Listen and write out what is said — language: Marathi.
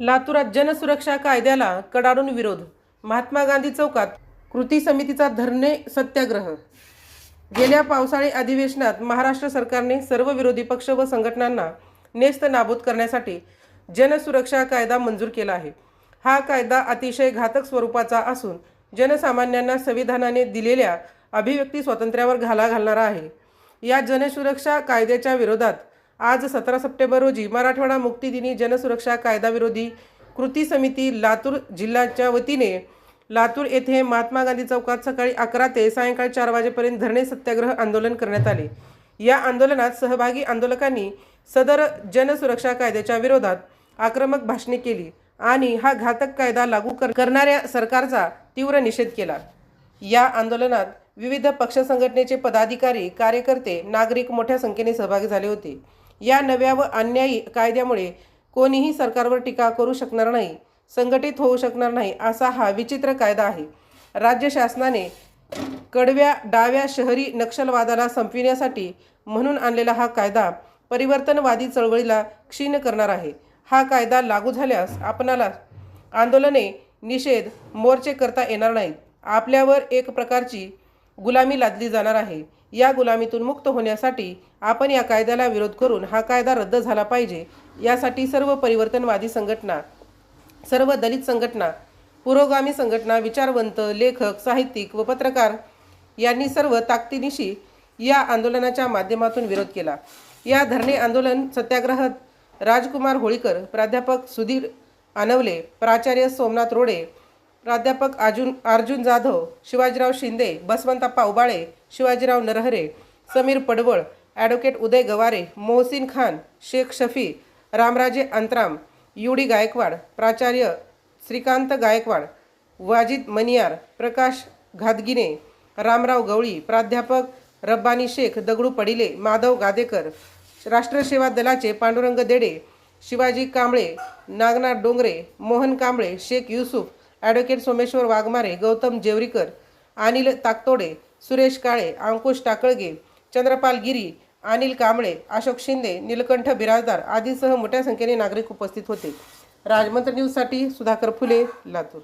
लातूरात जनसुरक्षा कायद्याला कडाडून विरोध. महात्मा गांधी चौकात कृती समितीचा धरणे सत्याग्रह. गेल्या पावसाळी अधिवेशनात महाराष्ट्र सरकारने सर्व विरोधी पक्ष व संघटनांना नेस्त नाबूद करण्यासाठी जनसुरक्षा कायदा मंजूर केला आहे. हा कायदा अतिशय घातक स्वरूपाचा असून जनसामान्यांना संविधानाने दिलेल्या अभिव्यक्ती स्वातंत्र्यावर घाला घालणारा आहे. या जनसुरक्षा कायद्याच्या विरोधात आज सतरा सप्टेंबर रोजी मराठवाडा मुक्तीदिनी जनसुरक्षा कायदाविरोधी कृती समिती लातूर जिल्ह्याच्या वतीने लातूर येथे महात्मा गांधी चौकात सकाळी अकरा ते सायंकाळी चार वाजेपर्यंत धरणे सत्याग्रह आंदोलन करण्यात आले. या आंदोलनात सहभागी आंदोलकांनी सदर जनसुरक्षा कायद्याच्या विरोधात आक्रमक भाषणे केली. आणि हा घातक कायदा लागू कर करणाऱ्या सरकारचा तीव्र निषेध केला. या आंदोलनात विविध पक्ष संघटनेचे पदाधिकारी कार्यकर्ते नागरिक मोठ्या संख्येने सहभागी झाले होते. या नव्या व अन्यायी कायद्यामुळे कोणीही सरकारवर टीका करू शकणार नाही संघटित होऊ शकणार नाही असा हा विचित्र कायदा आहे. राज्य शासनाने कडव्या डाव्या शहरी नक्षलवादाला संपविण्यासाठी म्हणून आणलेला हा कायदा परिवर्तनवादी चळवळीला क्षीण करणार आहे. हा कायदा लागू झाल्यास आपणाला आंदोलने निषेध मोर्चे करता येणार नाहीत. आपल्यावर एक प्रकारची गुलामी लादली जाणार आहे. या गुलामीतून मुक्त होण्यासाठी आपण या कायद्याला विरोध करून हा कायदा रद्द झाला पाहिजे. यासाठी सर्व परिवर्तनवादी संघटना सर्व दलित संघटना पुरोगामी संघटना विचारवंत लेखक साहित्यिक व पत्रकार यांनी सर्व ताकदीनिशी या आंदोलनाच्या माध्यमातून विरोध केला. या धरणे आंदोलन सत्याग्रह राजकुमार होळीकर प्राध्यापक सुधीर आनवले प्राचार्य सोमनाथ रोडे प्राध्यापक Arjun Arjun Jadhav Shivajirao Shinde Basavanthappa Ubale Shivajirao Narhare Sameer Padwal advocate Uday Gaware Mohsin Khan Shaikh Shafi Ramraje Antaram U D Gaikwad प्राचार्य श्रीकांत गायकवाड वाजिद मनियार प्रकाश घादगिने रामराव गवळी प्राध्यापक रब्बानी शेख दगडू पडिले माधव गादेकर राष्ट्रसेवा दलाचे पांडुरंग देडे शिवाजी कांबळे नागनाथ डोंगरे मोहन कांबळे शेख युसुफ ॲडव्होकेट सोमेश्वर वाघमारे गौतम जेवरीकर अनिल ताकतोडे सुरेश काळे अंकुश टाकळगे चंद्रपाल गिरी अनिल कांबळे अशोक शिंदे नीलकंठ बिराजदार आदीसह मोठ्या संख्येने नागरिक उपस्थित होते. राजमंत्र न्यूजसाठी सुधाकर फुले लातूर.